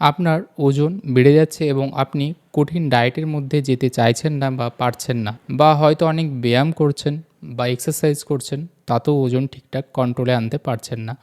আপনার ওজন বেড়ে যাচ্ছে এবং আপনি কঠিন ডায়েটের মধ্যে যেতে চাইছেন না বা পারছেন না বা হয়তো অনেক ব্যায়াম করছেন বা এক্সারসাইজ করছেন, তাতেও ওজন ঠিকঠাক কন্ট্রোলে আনতে পারছেন না।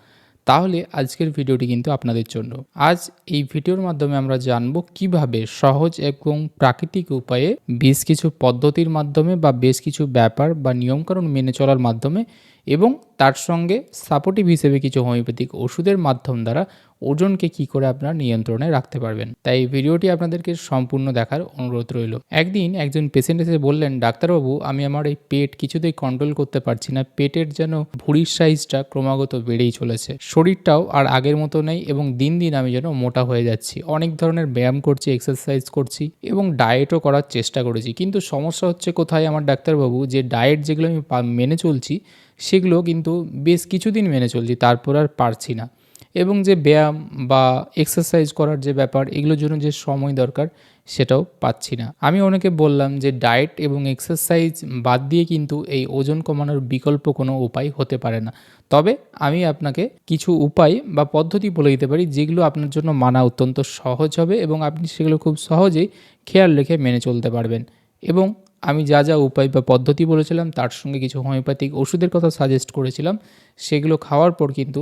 তাহলে আজকের ভিডিওটি কিন্তু আপনাদের জন্য। আজ এই ভিডিওর মাধ্যমে আমরা জানব কীভাবে সহজ এবং প্রাকৃতিক উপায়ে বেশ কিছু পদ্ধতির মাধ্যমে বা বেশ কিছু ব্যাপার বা নিয়মকানুন মেনে চলার মাধ্যমে এবং তার সঙ্গে সাপোর্টিভ হিসেবে কিছু হোমিওপ্যাথিক ওষুধের মাধ্যম দ্বারা ওজনকে কি করে আপনার নিয়ন্ত্রণে রাখতে পারবেন। তাই ভিডিওটি আপনাদেরকে সম্পূর্ণ দেখার অনুরোধ রইল। একদিন একজন পেশেন্ট এসে বললেন, ডাক্তারবাবু, আমি আমার এই পেট কিছুতেই কন্ট্রোল করতে পারছি না। পেটের যেন ভুঁড়ির সাইজটা ক্রমাগত বেড়েই চলেছে। শরীরটাও আর আগের মতো নেই এবং দিন দিন আমি যেন মোটা হয়ে যাচ্ছি। অনেক ধরনের ব্যায়াম করছি এক্সারসাইজ করছি এবং ডায়েটও করার চেষ্টা করেছি। কিন্তু সমস্যা হচ্ছে কোথায় আমার ডাক্তারবাবু? যে ডায়েট যেগুলো আমি মেনে চলছি সেগুলো কিন্তু বেশ কিছুদিন মেনে চলছি, তারপর আর পারছি না। এবং যে ব্যায়াম বা এক্সারসাইজ করার যে ব্যাপার, এগুলোর জন্য যে সময় দরকার, সেটাও পাচ্ছি না। আমি অনেকে বললাম যে ডায়েট এবং এক্সারসাইজ বাদ দিয়ে কিন্তু এই ওজন কমানোর বিকল্প কোনো উপায় হতে পারে না। তবে আমি আপনাকে কিছু উপায় বা পদ্ধতি বলে দিতে পারি, যেগুলো আপনার জন্য মানা অত্যন্ত সহজ হবে এবং আপনি সেগুলো খুব সহজেই খেয়াল রেখে মেনে চলতে পারবেন। এবং আমি যা যা উপায় বা পদ্ধতি বলেছিলাম, তার সঙ্গে কিছু হোমিওপ্যাথিক ওষুধের কথা সাজেস্ট করেছিলাম, সেগুলো খাওয়ার পর কিন্তু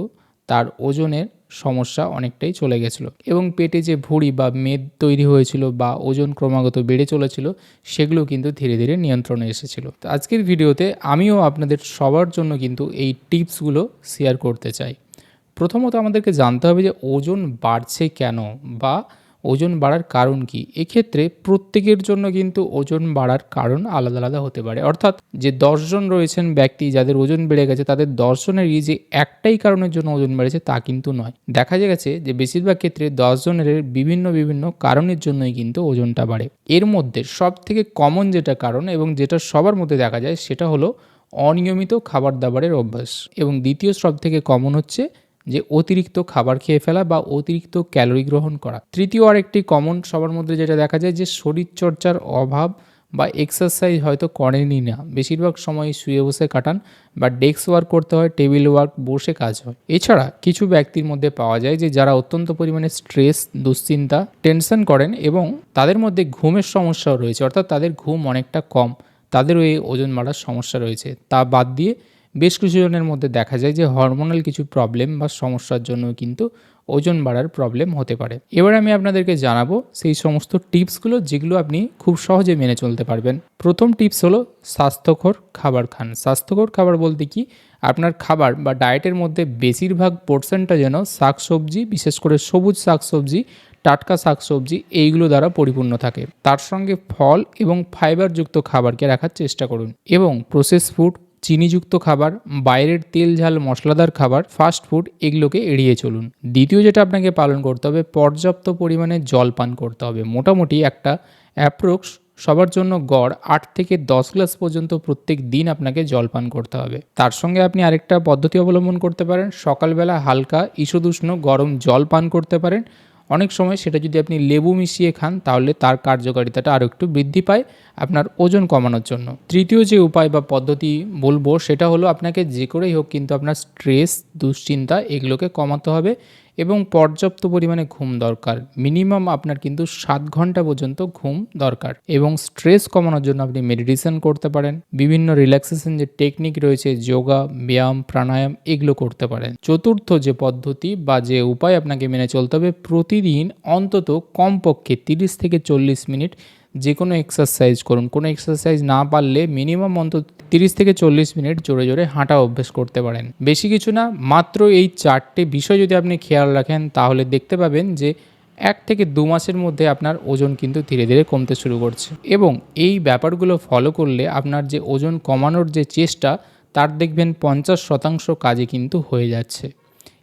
তার ওজনের সমস্যা অনেকটাই চলে গেছিল এবং পেটে যে ভুঁড়ি বা মেদ তৈরি হয়েছিল বা ওজন ক্রমাগত বেড়ে চলেছিল, সেগুলো কিন্তু ধীরে ধীরে নিয়ন্ত্রণে এসেছিল। তো আজকের ভিডিওতে আমিও আপনাদের সবার জন্য কিন্তু এই টিপসগুলো শেয়ার করতে চাই। প্রথমত আমাদেরকে জানতে হবে যে ওজন বাড়ছে কেন বা ওজন বাড়ার কারণ কি? এক্ষেত্রে প্রত্যেকের জন্য কিন্তু ওজন বাড়ার কারণ আলাদা আলাদা হতে পারে। অর্থাৎ যে দশজন রয়েছেন ব্যক্তি যাদের ওজন বেড়ে গেছে, তাদের দশজনেরই যে একটাই কারণের জন্য ওজন বেড়েছে, তা কিন্তু নয়। দেখা গেছে যে বেশিরভাগ ক্ষেত্রে দশজনের বিভিন্ন বিভিন্ন কারণের জন্যই কিন্তু ওজনটা বাড়ে। এর মধ্যে সব থেকে কমন যেটা কারণ এবং যেটা সবার মধ্যে দেখা যায়, সেটা হলো অনিয়মিত খাবার দাবারের অভ্যাস। এবং দ্বিতীয় সব থেকে কমন হচ্ছে যে অতিরিক্ত খাবার খেয়ে ফেলা বা অতিরিক্ত ক্যালোরি গ্রহণ করা। তৃতীয় আরেকটি কমন সবার মধ্যে যেটা দেখা যায় যে শরীরচর্চার অভাব বা এক্সারসাইজ হয়তো করেনই না। বেশিরভাগ সময় শুয়ে বসে কাটান বা ডেস্ক ওয়ার্ক করতে হয় টেবিল ওয়ার্ক বসে কাজ হয়। এছাড়া কিছু ব্যক্তির মধ্যে পাওয়া যায় যে যারা অত্যন্ত পরিমাণে স্ট্রেস দুশ্চিন্তা টেনশন করেন এবং তাদের মধ্যে ঘুমের সমস্যাও রয়েছে। অর্থাৎ তাদের ঘুম অনেকটা কম। তাদেরও এই ওজন বাড়ার সমস্যা রয়েছে। তা বাদ দিয়ে বেশ কিছু জনের মধ্যে দেখা যায় যে হরমোনাল কিছু প্রবলেম বা সমস্যার জন্য কিন্তু ওজন বাড়ার প্রবলেম হতে পারে। এবার আমি আপনাদেরকে জানাব সেই সমস্ত টিপসগুলো যেগুলো আপনি খুব সহজে মেনে চলতে পারবেন। প্রথম টিপস হলো স্বাস্থ্যকর খাবার খান। স্বাস্থ্যকর খাবার বলতে কি? আপনার খাবার বা ডায়েটের মধ্যে বেশিরভাগ পোর্শনটা যেন শাকসবজি, বিশেষ করে সবুজ শাকসবজি, টাটকা শাকসবজি এইগুলো দ্বারা পরিপূর্ণ থাকে। তার সঙ্গে ফল এবং ফাইবারযুক্ত খাবারকে রাখার চেষ্টা করুন এবং প্রসেস ফুড চিনিযুক্ত খাবার, বাইরের তেল ঝাল মশলাদার খাবার ফাস্ট ফুড এগুলোকে এড়িয়ে চলুন। দ্বিতীয় যেটা আপনাকে পালন করতে হবে, পর্যাপ্ত পরিমাণে জল পান করতে হবে। মোটামুটি একটা অ্যাপ্রোক্স সবার জন্য গড় আট থেকে দশ গ্লাস পর্যন্ত প্রত্যেক দিন আপনাকে জল পান করতে হবে। তার সঙ্গে আপনি আরেকটা পদ্ধতি অবলম্বন করতে পারেন, সকালবেলা হালকা ঈষদুষ্ণ গরম জল পান করতে পারেন। অনেক সময় সেটা যদি আপনি লেবু মিশিয়ে খান, তাহলে তার কার্যকারিতাটা আরও একটু বৃদ্ধি পায় আপনার ওজন কমানোর জন্য। তৃতীয় যে উপায় বা পদ্ধতি বলব, সেটা হলো আপনাকে যে করেই হোক কিন্তু আপনার স্ট্রেস, দুশ্চিন্তা এগুলোকে কমাতে হবে। এবং পর্যাপ্ত পরিমাণে ঘুম দরকার। মিনিমাম আপনার কিন্তু সাত ঘণ্টা পর্যন্ত ঘুম দরকার এবং স্ট্রেস কমানোর জন্য আপনি মেডিটেশন করতে পারেন, বিভিন্ন রিল্যাক্সেশন যে টেকনিক রয়েছে, যোগা, ব্যায়াম, প্রাণায়াম, এগুলো করতে পারেন। চতুর্থ যে পদ্ধতি বা যে উপায় আপনাকে মেনে চলতে হবে, প্রতিদিন অন্তত কমপক্ষে তিরিশ থেকে চল্লিশ মিনিট যে কোনো এক্সারসাইজ করুন। কোনো এক্সারসাইজ না পারলে মিনিমাম অন্তত তিরিশ থেকে চল্লিশ মিনিট জোরে জোরে হাঁটা অভ্যেস করতে পারেন। বেশি কিছু না, মাত্র এই চারটে বিষয় যদি আপনি খেয়াল রাখেন, তাহলে দেখতে পাবেন যে এক থেকে দু মাসের মধ্যে আপনার ওজন কিন্তু ধীরে ধীরে কমতে শুরু করছে। এবং এই ব্যাপারগুলো ফলো করলে আপনার যে ওজন কমানোর যে চেষ্টা, তার দেখবেন পঞ্চাশ শতাংশ কাজে কিন্তু হয়ে যাচ্ছে।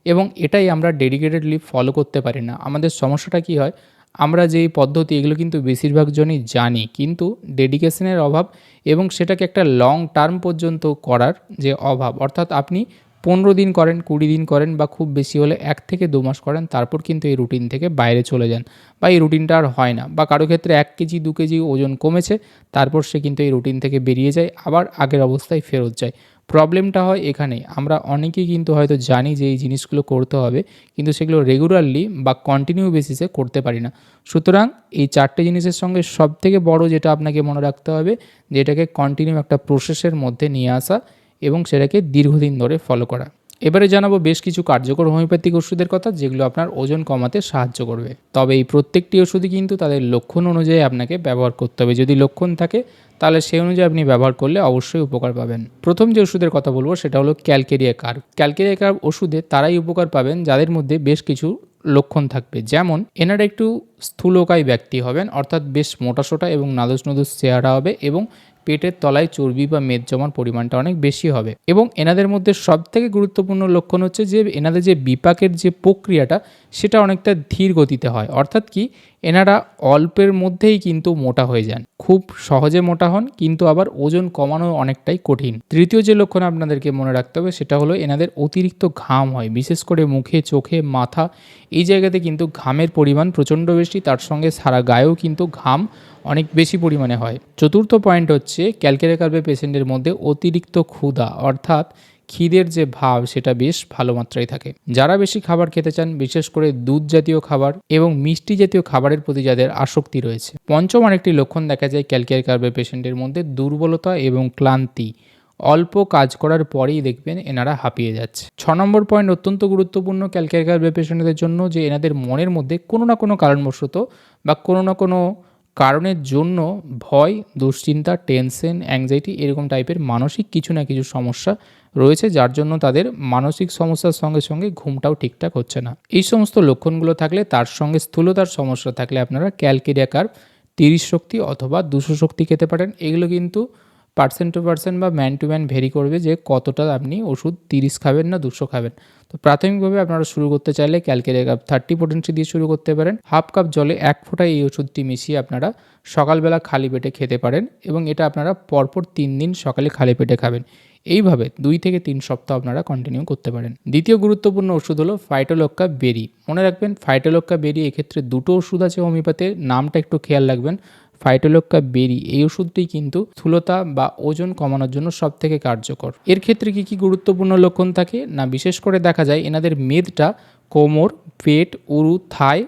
এবং এটাই আমরা ডেডিকেটেডলি ফলো করতে পারি না। আমাদের সমস্যাটা কি হয়? আমরা যে পদ্ধতি, এগুলো কিন্তু বেশিরভাগ জনই জানি, কিন্তু ডেডিকেশনের অভাব এবং সেটাকে একটা লং টার্ম পর্যন্ত করার যে অভাব, অর্থাৎ আপনি পনেরো দিন করেন, কুড়ি দিন করেন বা খুব বেশি হলে এক থেকে দু মাস করেন, তারপর কিন্তু এই রুটিন থেকে বাইরে চলে যান। বা এই রুটিনটা আর হয় না। বা কারও ক্ষেত্রে এক কেজি, দু কেজি ওজন কমেছে, তারপর সে কিন্তু এই রুটিন থেকে বেরিয়ে যায়, আবার আগের অবস্থায় ফেরত যায়। প্রবলেমটা হয় এখানেই। আমরা অনেকেই কিন্তু হয়তো জানি যে এই জিনিসগুলো করতে হবে, কিন্তু সেগুলো রেগুলারলি বা কন্টিনিউ বেসিসে করতে পারি না। সুতরাং এই চারটে জিনিসের সঙ্গে সব থেকে বড় যেটা আপনাকে মনে রাখতে হবে, যে এটাকে কন্টিনিউ একটা প্রসেসের মধ্যে নিয়ে আসা এবং সেটাকে দীর্ঘদিন ধরে ফলো করা। এবারে জানাব বেশ কিছু কার্যকর হোমিওপ্যাথিক ওষুধের কথা যেগুলো আপনার ওজন কমাতে সাহায্য করবে। তবে এই প্রত্যেকটি ওষুধই কিন্তু তাদের লক্ষণ অনুযায়ী আপনাকে ব্যবহার করতে হবে। যদি লক্ষণ থাকে, তাহলে সেই অনুযায়ী আপনি ব্যবহার করলে অবশ্যই উপকার পাবেন। প্রথম যে ওষুধের কথা বলব, সেটা হলো ক্যালকেরিয়া কার্ভ ক্যালকেরিয়া কার্ভ ওষুধে তারাই উপকার পাবেন যাদের মধ্যে বেশ কিছু লক্ষণ থাকবে। যেমন, এনারা একটু স্থূলকায় ব্যক্তি হবেন, অর্থাৎ বেশ মোটাসোটা এবং নাদুস নদুস চেহারা হবে এবং পেটের তলায় চর্বি বা মেদ জমার পরিমাণটা অনেক বেশি হবে। এবং এনাদের মধ্যে সব থেকে গুরুত্বপূর্ণ লক্ষণ হচ্ছে যে, এনাদের যে বিপাকের যে প্রক্রিয়াটা, সেটা অনেকটা ধীর গতিতে হয়। অর্থাৎ কি, এনারা অল্পের মধ্যেই কিন্তু মোটা হয়ে যান। খুব সহজে মোটা হন, কিন্তু আবার ওজন কমানো অনেকটাই কঠিন। তৃতীয় যে লক্ষণ আপনাদেরকে মনে রাখতে হবে, সেটা হলো এনাদের অতিরিক্ত ঘাম হয়। বিশেষ করে মুখে, চোখে, মাথা, এই জায়গাতে কিন্তু ঘামের পরিমাণ প্রচণ্ড বেশি। তার সঙ্গে সারা গায়েও কিন্তু ঘাম অনেক বেশি পরিমাণে হয়। চতুর্থ পয়েন্ট হচ্ছে ক্যালকেরিয়া কার্ভের পেশেন্টের মধ্যে অতিরিক্ত ক্ষুধা, অর্থাৎ খিদের যে ভাব সেটা বেশ ভালো মাত্রায় থাকে। যারা বেশি খাবার খেতে চান, বিশেষ করে দুধ জাতীয় খাবার এবং মিষ্টি জাতীয় খাবারের প্রতি যাদের আসক্তি রয়েছে। পঞ্চম আরেকটি লক্ষণ দেখা যায় ক্যালকেরিয়া কার্ভের পেশেন্টের মধ্যে, দুর্বলতা এবং ক্লান্তি। অল্প কাজ করার পরেই দেখবেন এনারা হাঁপিয়ে যাচ্ছে। ছ নম্বর পয়েন্ট অত্যন্ত গুরুত্বপূর্ণ ক্যালকেরিয়া কার্ভের পেশেন্টদের জন্য যে এনাদের মনের মধ্যে কোনো না কোনো কারণবশত বা কোনো না কোনো কারণের জন্য ভয়, দুশ্চিন্তা, টেনশন অ্যাংজাইটি এরকম টাইপের মানসিক কিছু না কিছু সমস্যা রয়েছে যার জন্য তাদের মানসিক সমস্যার সঙ্গে সঙ্গে ঘুমটাও ঠিকঠাক হচ্ছে না। এই সমস্ত লক্ষণগুলো থাকলে তার সঙ্গে স্থূলতার সমস্যা থাকলে আপনারা ক্যালকেরিয়া কার্ভ তিরিশ শক্তি অথবা দুশো শক্তি খেতে পারেন। এগুলো কিন্তু পার্সেন্ট টু পার্সেন্ট বা ম্যান টু ম্যান ভেরি করবে যে কতটা আপনি ওষুধ তিরিশ খাবেন না দুশো খাবেন। তো প্রাথমিকভাবে আপনারা শুরু করতে চাইলে ক্যালকেরিয়া কাপ থার্টি পোটেন্সি দিয়ে শুরু করতে পারেন। হাফ কাপ জলে এক ফোঁটা এই ওষুধটি মিশিয়ে আপনারা সকালবেলা খালি পেটে খেতে পারেন এবং এটা আপনারা পরপর তিন দিন সকালে খালি পেটে খাবেন। এইভাবে দুই থেকে তিন সপ্তাহ আপনারা কন্টিনিউ করতে পারেন। দ্বিতীয় গুরুত্বপূর্ণ ওষুধ হলো ফাইটোলক্কা বেরি মনে রাখবেন ফাইটোলক্কা বেরি এক্ষেত্রে দুটো ওষুধ আছে হোমিওপ্যাথের নামটা একটু খেয়াল রাখবেন। ফাইটোলক্কা বেরি এই ওষুধটি কিন্তু স্থূলতা বা ওজন কমানোর জন্য সব থেকে কার্যকর। এর ক্ষেত্রে কি কি গুরুত্বপূর্ণ লক্ষণ থাকে? না, বিশেষ করে দেখা যায় এনাদের মেদটা কোমর, পেট, উরু থায়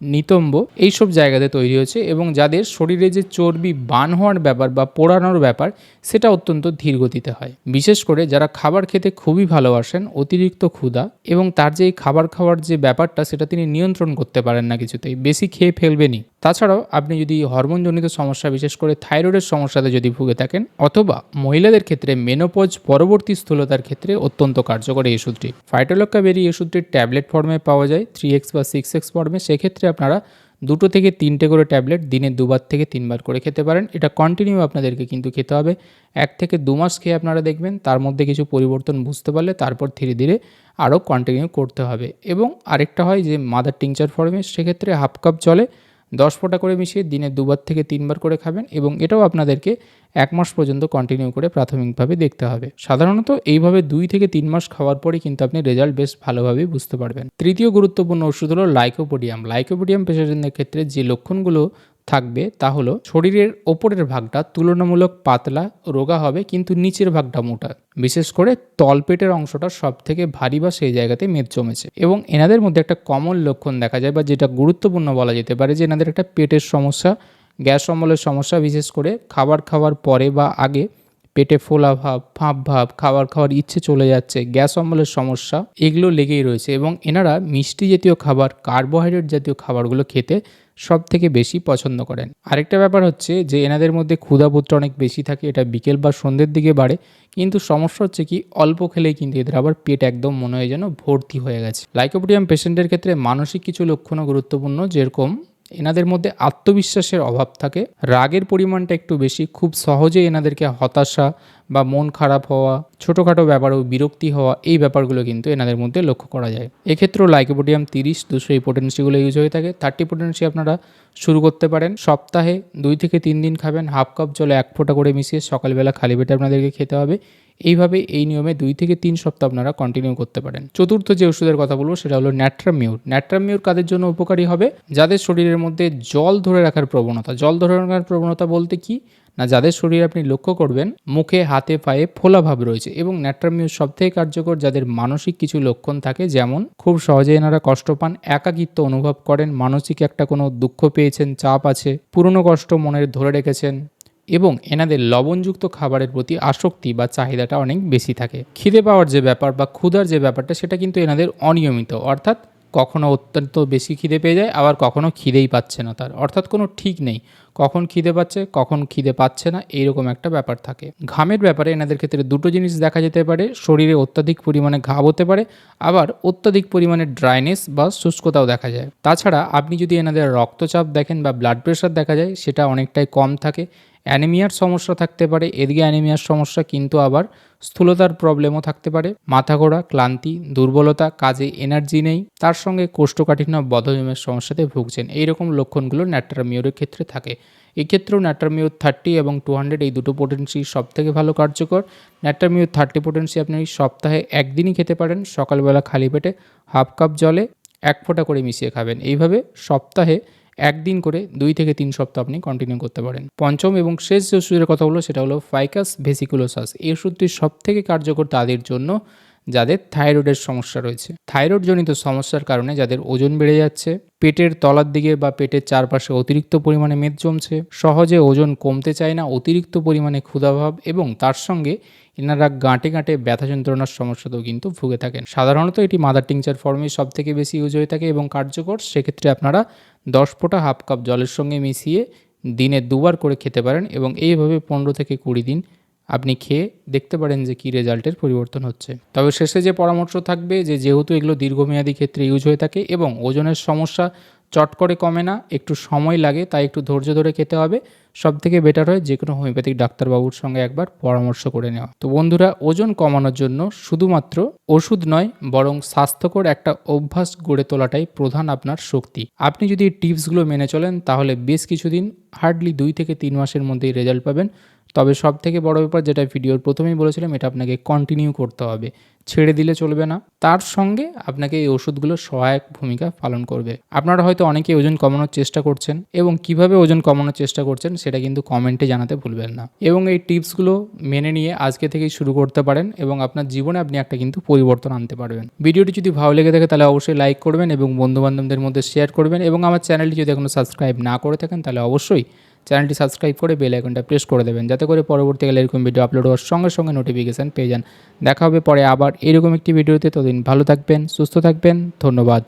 নিতম্ব এইসব জায়গাতে তৈরি হয়েছে এবং যাদের শরীরে যে চর্বি বান হওয়ার ব্যাপার বা পোড়ানোর ব্যাপার, সেটা অত্যন্ত ধীর গতিতে হয়। বিশেষ করে যারা খাবার খেতে খুবই ভালোবাসেন, অতিরিক্ত ক্ষুধা এবং তার যে খাবার খাওয়ার যে ব্যাপারটা, সেটা তিনি নিয়ন্ত্রণ করতে পারেন না কিছুতেই। বেশি খেয়ে ফেলবেনই। তাছাড়াও আপনি যদি হরমোনজনিত সমস্যা, বিশেষ করে থাইরয়েডের সমস্যাতে যদি ভুগে থাকেন, অথবা মহিলাদের ক্ষেত্রে মেনোপজ পরবর্তী স্থূলতার ক্ষেত্রে অত্যন্ত কার্যকর এই ওষুধটি। ফাইটোলক্কা বেরি এই ওষুধটি ট্যাবলেট ফর্মে পাওয়া যায় থ্রি এক্স বা সিক্স এক্স ফর্মে সেক্ষেত্রে আপনারা দুটো থেকে তিনটে করে ট্যাবলেট দিনে দুবার থেকে তিনবার করে খেতে পারেন। এটা কন্টিনিউ আপনাদেরকে কিন্তু খেতে হবে। এক থেকে দু মাস খেয়ে আপনারা দেখবেন, তার মধ্যে কিছু পরিবর্তন বুঝতে পারলে তারপর ধীরে ধীরে আরও কন্টিনিউ করতে হবে। এবং আরেকটা হয় যে মাদার টিংচার ফর্মে সেক্ষেত্রে হাফ কাপ জলে দশ ফোঁটা করে মিশিয়ে দিনে দুবার থেকে তিনবার করে খাবেন এবং এটাও আপনাদেরকে এক মাস পর্যন্ত কন্টিনিউ করে প্রাথমিকভাবে দেখতে হবে। সাধারণত এইভাবে দুই থেকে তিন মাস খাওয়ার পরে কিন্তু আপনি রেজাল্ট বেশ ভালোভাবেই বুঝতে পারবেন। তৃতীয় গুরুত্বপূর্ণ ওষুধ হলো লাইকোপোডিয়াম। লাইকোপোডিয়াম পেশেন্টদের ক্ষেত্রে যে লক্ষণগুলো থাকবে তা হলো শরীরের ওপরের ভাগটা তুলনামূলক পাতলা, রোগা হবে কিন্তু নিচের ভাগটা মোটা। বিশেষ করে তলপেটের অংশটা সব থেকে ভারী বা সেই জায়গাতে মেদ জমেছে। এবং এনাদের মধ্যে একটা কমন লক্ষণ দেখা যায় বা যেটা গুরুত্বপূর্ণ বলা যেতে পারে যে এনাদের একটা পেটের সমস্যা, গ্যাস অম্বলের সমস্যা, বিশেষ করে খাবার খাওয়ার পরে বা আগে পেটে ফোলা ভাব, ফাঁপ ভাব, খাবার খাওয়ার ইচ্ছে চলে যাচ্ছে, গ্যাস অম্বলের সমস্যা, এগুলো লেগেই রয়েছে। এবং এনারা মিষ্টি জাতীয় খাবার, কার্বোহাইড্রেট জাতীয় খাবারগুলো খেতে সব থেকে বেশি পছন্দ করেন। আরেকটা ব্যাপার হচ্ছে যে এনাদের মধ্যে ক্ষুধাবোধটা অনেক বেশি থাকে, এটা বিকেল বা সন্ধ্যের দিকে বাড়ে, কিন্তু সমস্যা হচ্ছে কি, অল্প খেলেই কিন্তু এদের আবার পেট একদম মনে হয় যেন ভর্তি হয়ে গেছে। লাইকোপোডিয়াম পেশেন্টের ক্ষেত্রে মানসিক কিছু লক্ষণও গুরুত্বপূর্ণ, যেরকম এনাদের মধ্যে আত্মবিশ্বাসের অভাব থাকে, রাগের পরিমাণটা একটু বেশি, খুব সহজে এনাদেরকে হতাশা বা মন খারাপ হওয়া, ছোটোখাটো ব্যাপারেও বিরক্তি হওয়া, এই ব্যাপারগুলো কিন্তু এনাদের মধ্যে লক্ষ্য করা যায়। এক্ষেত্রেও লাইকোপোডিয়াম তিরিশ দুশো এই পোটেন্সিগুলো ইউজ হয়ে থাকে। থার্টি পোটেন্সি আপনারা শুরু করতে পারেন। সপ্তাহে দুই থেকে তিন দিন খাবেন। হাফ কাপ জলে এক ফোঁটা করে মিশিয়ে সকালবেলা খালি পেটে আপনাদেরকে খেতে হবে। এইভাবে এই নিয়মে দুই থেকে তিন সপ্তাহ আপনারা কন্টিনিউ করতে পারেন। চতুর্থ যে ওষুধের কথা বলব, সেটা হলো ন্যাট্রামিউর ন্যাট্রামিউর কাদের জন্য উপকারী হবে? যাদের শরীরের মধ্যে জল ধরে রাখার প্রবণতা। জল ধরে রাখার প্রবণতা বলতে কি? না, যাদের শরীর আপনি লক্ষ্য করবেন, মুখে, হাতে, পায়ে ফোলা ভাব রয়েছে এবং ন্যাট্রামিউর সবথেকে কার্যকর যাদের মানসিক কিছু লক্ষণ থাকে, যেমন খুব সহজে এনারা কষ্ট পান, একাকিত্ব অনুভব করেন, মানসিক একটা কোনো দুঃখ পেয়েছেন, চাপ আছে, পুরনো কষ্ট মনের ধরে রেখেছেন এবং এনাদের লবণযুক্ত খাবারের প্রতি আসক্তি বা চাহিদাটা অনেক বেশি থাকে। খিদে পাওয়ার যে ব্যাপার বা ক্ষুধার যে ব্যাপারটা, সেটা কিন্তু এনাদের অনিয়মিত। অর্থাৎ কখনো অত্যন্ত বেশি খিদে পেয়ে যায়, আবার কখনো খিদেই পাচ্ছে না তার। অর্থাৎ কোনো ঠিক নেই। কখন খিদে পাচ্ছে, কখন খিদে পাচ্ছে না এইরকম একটা ব্যাপার থাকে। ঘামের ব্যাপারে এনাদের ক্ষেত্রে দুটো জিনিস দেখা যেতে পারে। শরীরে অত্যাধিক পরিমাণে ঘাম হতে পারে, আবার অত্যাধিক পরিমাণে ড্রাইনেস বা শুষ্কতাও দেখা যায়। তাছাড়া আপনি যদি এনাদের রক্তচাপ দেখেন বা ব্লাড প্রেশার দেখা যায়, সেটা অনেকটাই কম থাকে অ্যানিমিয়ার সমস্যা থাকতে পারে, এদিকে অ্যানিমিয়ার সমস্যা কিন্তু আবার স্থূলতার প্রবলেমও থাকতে পারে। মাথা ঘোরা, ক্লান্তি, দুর্বলতা, কাজে এনার্জি নেই, তার সঙ্গে কোষ্ঠকাঠিন্য, বদহজমের সমস্যাতে ভুগছেন। এইরকম লক্ষণগুলো ন্যাট্রামিওরের ক্ষেত্রে থাকে। এক্ষেত্রেও ন্যাট্রামিও থার্টি এবং টু হান্ড্রেড এই দুটো পোটেন্সি সব থেকে ভালো কার্যকর। ন্যাট্রামিও থার্টি পোটেন্সি আপনি সপ্তাহে একদিনই খেতে পারেন, সকালবেলা খালি পেটে হাফ কাপ জলে এক ফোঁটা করে মিশিয়ে খাবেন। এইভাবে সপ্তাহে একদিন করে দুই থেকে তিন সপ্তাহ আপনি কন্টিনিউ করতে পারেন। পঞ্চম এবং শেষ যে ওষুধের কথা হলো, সেটা হলো ফাইকাস ভেসিকুলোসাস এই ওষুধটি সব থেকে কার্যকর তাদের জন্য যাদের থাইরয়েডের সমস্যা রয়েছে। থাইরয়েডজনিত সমস্যার কারণে যাদের ওজন বেড়ে যাচ্ছে, পেটের তলার দিকে বা পেটের চারপাশে অতিরিক্ত পরিমাণে মেদ জমছে, সহজে ওজন কমতে চায় না, অতিরিক্ত পরিমাণে ক্ষুধাভাব এবং তার সঙ্গে এনারা গাঁটে গাঁটে ব্যথা যন্ত্রণার সমস্যাতেও কিন্তু ভুগে থাকেন। সাধারণত এটি মাদার টিংচার ফর্মে সব থেকে বেশি ইউজ হয়ে থাকে এবং কার্যকর। সেক্ষেত্রে আপনারা দশ ফোঁটা হাফ কাপ জলের সঙ্গে মিশিয়ে দিনে দুবার করে খেতে পারেন এবং এইভাবে পনেরো থেকে কুড়ি দিন আপনি খেয়ে দেখতে পারেন যে কী রেজাল্টের পরিবর্তন হচ্ছে। তবে শেষে যে পরামর্শ থাকবে যে যেহেতু এগুলো দীর্ঘমেয়াদী ক্ষেত্রে ইউজ হয়ে থাকে এবং ওজনের সমস্যা চট করে কমে না, একটু সময় লাগে, তাই একটু ধৈর্য ধরে খেতে হবে। সব থেকে বেটার হয় যে কোনো হোমিওপ্যাথিক ডাক্তারবাবুর সঙ্গে একবার পরামর্শ করে নেওয়া। তো বন্ধুরা, ওজন কমানোর জন্য শুধুমাত্র ওষুধ নয়, বরং স্বাস্থ্যকর একটা অভ্যাস গড়ে তোলাটাই প্রধান আপনার শক্তি। আপনি যদি টিপসগুলো মেনে চলেন, তাহলে বেশ কিছুদিন হার্ডলি দুই থেকে তিন মাসের মধ্যেই রেজাল্ট পাবেন। তবে সব থেকে বড় ব্যাপার যেটা ভিডিওর প্রথমেই বলেছিলাম, এটা আপনাকে কন্টিনিউ করতে হবে। ছেড়ে দিলে চলবে না। তার সঙ্গে আপনাকে এই ওষুধগুলো সহায়ক ভূমিকা পালন করবে। আপনারা হয়তো অনেকে ওজন কমানোর চেষ্টা করছেন এবং কীভাবে ওজন কমানোর চেষ্টা করছেন সেটা কিন্তু কমেন্টে জানাতে ভুলবেন না। এবং এই টিপসগুলো মেনে নিয়ে আজকে থেকেই শুরু করতে পারেন এবং আপনার জীবনে আপনি একটা কিন্তু পরিবর্তন আনতে পারবেন। ভিডিওটি যদি ভালো লেগে থাকে তাহলে অবশ্যই লাইক করবেন এবং বন্ধুবান্ধবদের মধ্যে শেয়ার করবেন এবং আমার চ্যানেলটি যদি এখনও সাবস্ক্রাইব না করে থাকেন তাহলে অবশ্যই চ্যানেলটি সাবস্ক্রাইব করে বেল আইকনটা প্রেস করে দেবেন, যাতে করে পরবর্তীকালে এরকম ভিডিও আপলোড হওয়ার সঙ্গে সঙ্গে নোটিফিকেশান পেয়ে যান। দেখা হবে পরে আবার এরকম একটি ভিডিওতে ততদিন ভালো থাকবেন, সুস্থ থাকবেন, ধন্যবাদ।